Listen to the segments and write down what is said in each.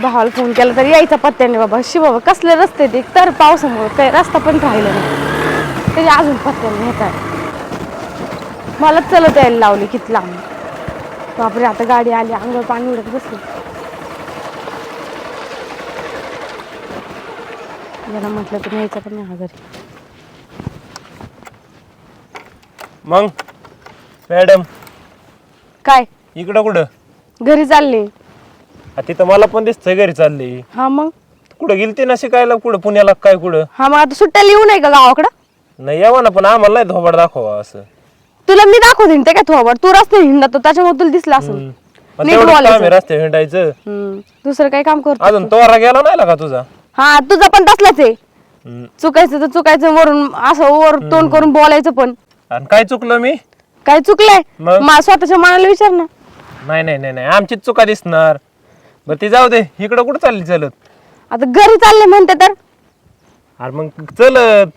भावाला फोन केला तरी यायचा पत्त्याने बाबा. शि बाबा कसले रस्ते ते तर पावसामुळे काही रस्ता पण राहिला नाही. तरी अजून पत्त्याने येत आहे मला चलत यायला लावली किती लांब. बापरे आता गाडी आली अंगावर पाणी उडत बसली. याला म्हटलं तर यायचं पण नाही घरी. मग? मॅडम. काय? इकडं कुठं? घरी चालली. आ, तिथं मला पण दिसतंय घरी चालली. हा मग? कुठं गेलती ना शिकायला? कुठं पुण्याला? काय कुठं? हा मग आता सुट्ट्या लिहू नाही का गावाकडं? नाही यावं ना पण आम्हाला नाही धोबड दाखवा असं. तुला मी दाखवते ते काय थोबड तू रस्ते हिंडतो त्याच्यामुळे तुला दिसलं असं मग नीट तेवढंच काम बोलायचं. आहे रस्ते हिंडायचं. हम्म. दुसरं काही काम करतो अजून तोरा गेला नाही का तुझा? हा तुझा पण तसलाच आहे. हम्म. चुकायचं तर चुकायचं वरून असं वर तोंड करून बोलायचं पण. आणि काय चुकलं मी? काय चुकलंय? मग? मा स्वतःच्या मनाला विचार ना. नाही नाही नाही नाही. आमचीच चुका दिसणार. बरं ती जाऊ दे. इकडं कुठं चालली चलत? आता घरी चालले म्हणते तर. अरे मग चलत.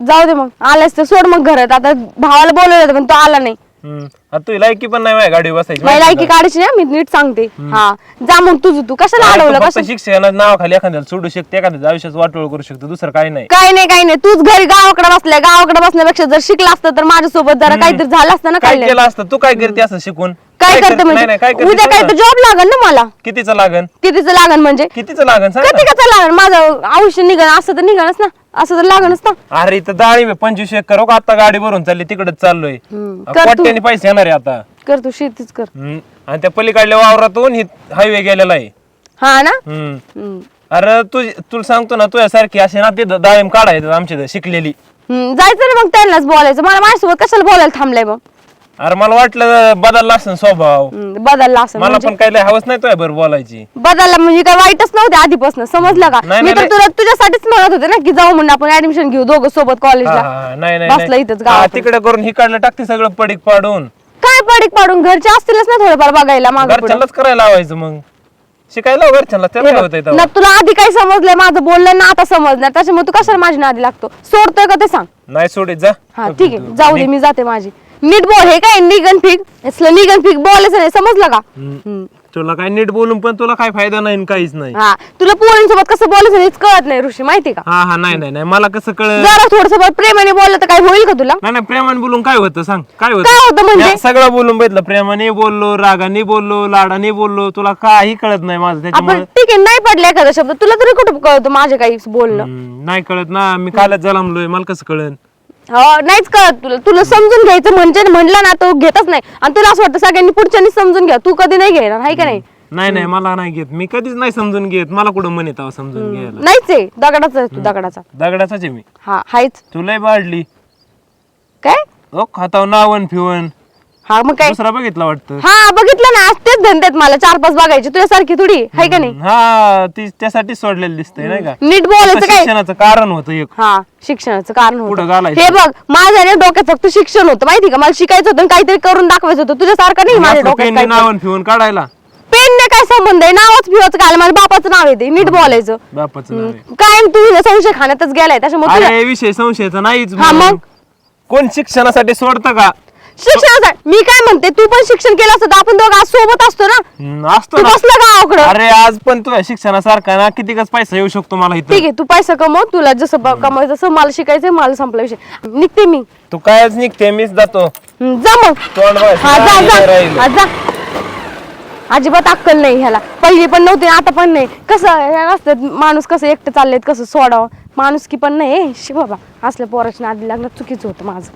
जाऊ दे मग. आलास तर सोड मग घरात. आता भावाला बोलवलं होतं पण तो आला नाही. हम्म. आता तुझी लायकी पण नाही माझ्या गाडी बसायची. मला माहिती लायकी का? काढायची ना मी नीट सांगते. हा. जा मग तुझं तू कशाला अरे अडवलं तू फक्त कसं शिक्षणाच्या नावाखाली एखाद्याला सोडू शकते एखाद्याच्या आयुष्यात वाटोळ करू शकतो दुसरं काही नाही. काय नाही काय नाही. तूच घरी गावाकडे बसलाय गावाकडे बसण्यापेक्षा जर शिकला असतं तर माझ्यासोबत जरा काहीतरी झालं असतं ना काय कल्याण. केलं असतं? तू काय करते असं शिकून? काय कर- करते नाही नाही काय म्हणजे करते? उद्या काय सांग तर ना. जॉब लागन ना मला. कितीचं लागन? कितीचं लागन म्हणजे? कितीचं लागन? सांग कधी ना. कसं लागन? माझं आयुष्य निघण असं तर निघणच ना. असं तर लागणच ना. अरे इथं मी पंचवीस एकर हो का? आता गाडी भरून चालली तिकडे चाललोय. हम्म. कर तू. कोट्याने पैसे येणार आहे आता. कर तू शेतीच कर. हम्म. आणि त्या पलीकडल्या वावरातून हायवे गेलेला आहे. हा ना? हम्म. हम्म. अरे तू तुला सांगतो ना तुझ्यासारखी असे ना ते डाळिंब काढायचं आमच्या इथं शिकलेली. हम्म. जायचं ना मग त्यांनाच बोलायचं. मला माझ्यासोबत कशाला बोलायला थांबलाय मग? अरे मला वाटलं बदलला असं स्वभाव. हम्म. बदलला असं मला म्हणजे पण काही लय हवस नाही तुझ्या बरोबर बोलायची. बदलला म्हणजे काय वाईटच नव्हते आधीपासून समजलं का? नाही, मी तर नाही. तुला तुझ्यासाठीच म्हणत होते ना की जाऊ म्हणून आपण ऍडमिशन घेऊ दोघं सोबत हा, कॉलेजला नाही नाही, बसला नाही. इथंच हा, गावात तिकडे करून हिकडलं टाकते सगळं पडीक पाडून. काय पडीक पाडून? घरचे असतीलच ना थोडंफार बघायला मागं. घरच्यांनाच करायला लावायचं मग. शिकायला लाव घरच्यांना त्याला काय होतंय तेव्हा? ना तुला आधी काय समजलंय माझं बोलणं ना आता समजणार. त्याच्यामुळे तू कशाला माझी नादी लागतो? सोडतोय का ते सांग? नाही सोडीत जा. हा ठीक आहे. जाऊ दे मी जाते माझी. नीट बोल हे काय निगन फिक असलं निगन फिक बोलायचं नाही समजलं का? हम्म. तुला काय नीट बोलून पण तुला काय फायदा नाही आणि काहीच नाही. हा तुला पोरींसोबत कसं बोलायचं हेच कळत नाही ऋषी माहिती का? हा हा नाही नाही नाही मला कसं कळ जरा थोडस प्रेमाने बोललं तर काय होईल का तुला? नाही नाही प्रेमाने बोलून काय होतं सांग काय काय होतं म्हणजे? या सगळं बोलून बघितलं प्रेमाने बोललो रागाने बोललो लाडाने बोललो तुला काही कळत नाही माझं त्याच्यामुळे ठीक आहे नाही पडले एखादा शब्द तुला तरी कुठं कळतं माझे काही बोलणं? नाही कळत ना मी कालच जलामलोय मला कसं कळन हो नाहीच कळत तुला. तुला समजून घ्यायचं म्हणजे म्हणलं ना तो घेतच नाही. आणि तुला असं वाटतं सगळ्यांनी पुढच्यानी समजून घ्या. तू कधी नाही घेणार आहे का नाही? नाही नाही मला नाही घेत. मी कधीच नाही समजून घेत. मला कुठं म्हणे तेव्हा समजून घ्यायला? नाहीच आहे. दगडाचा तू दगडाचा. दगडाचाच आहे मी. हा हायच. तुलाही बाडली काय? ओ खाताव नावन फिवन हा मग काय? दुसरा बघितला वाटतं. हा बघितलं ना. आज तेच धंदे आहेत मला. चार पाच बघायचे तुझ्यासारखी थोडी आहे का नाही? हा ती त्यासाठी सोडलेलं दिसतंय नाही का? नीट बोलायचं काय? शिक्षणाचं कारण होतं एक. हा शिक्षणाचं कारण होतं. घालायचं? हे बघ माझ्या ना डोक्यात फक्त शिक्षण होतं. माहिती का? मला शिकायचं होतं आणि काहीतरी करून दाखवायचं होतं. तुझ्यासारखं नाही माझ्या डोक्यात पेनने काय नावन फिवन काढायला. पेनने काय संबंध आहे? नावच फिवच काय माझ्या बापाचं नाव येते. नीट बोलायचं. बापाचं नाव आहे. कायम तू संशय खाण्यातच गेलाय. त्याच्यामुळे तुला- अरे विषय संशयाचा नाहीच हा, मग? कोण शिक्षणासाठी सोडतं का? शिक्षणासाठी. मी काय म्हणते तू पण शिक्षण केलं असतं तर आपण दोघं आज सोबत असतो ना? हम्म, असतो तू ना. बसला गावाकडं अरे आज पण तुझ्या शिक्षणासारखा ना कितीकच पैसा येऊ शकतो मला इथं. ठीक आहे तू पैसा कमव तुला जसं ब- कमवायचं तसं मला शिकायचंय मला संपला विषय. निघते मी. तू कायच निघते मीच जातो. हम्म, जा मग. तोंड बघायचं, हा जा काय जा. राहिलं. हा, जा. अजिबात अक्कल नाही ह्याला. पहिली पण नव्हती आता पण नाही. कसं हे असतं माणूस कसं एकटं चाललेत कसं सोडावं. माणूस की पण नाही शी बाबा असल्या पोराच्या नादी लागणं चुकीचं होतं माझं.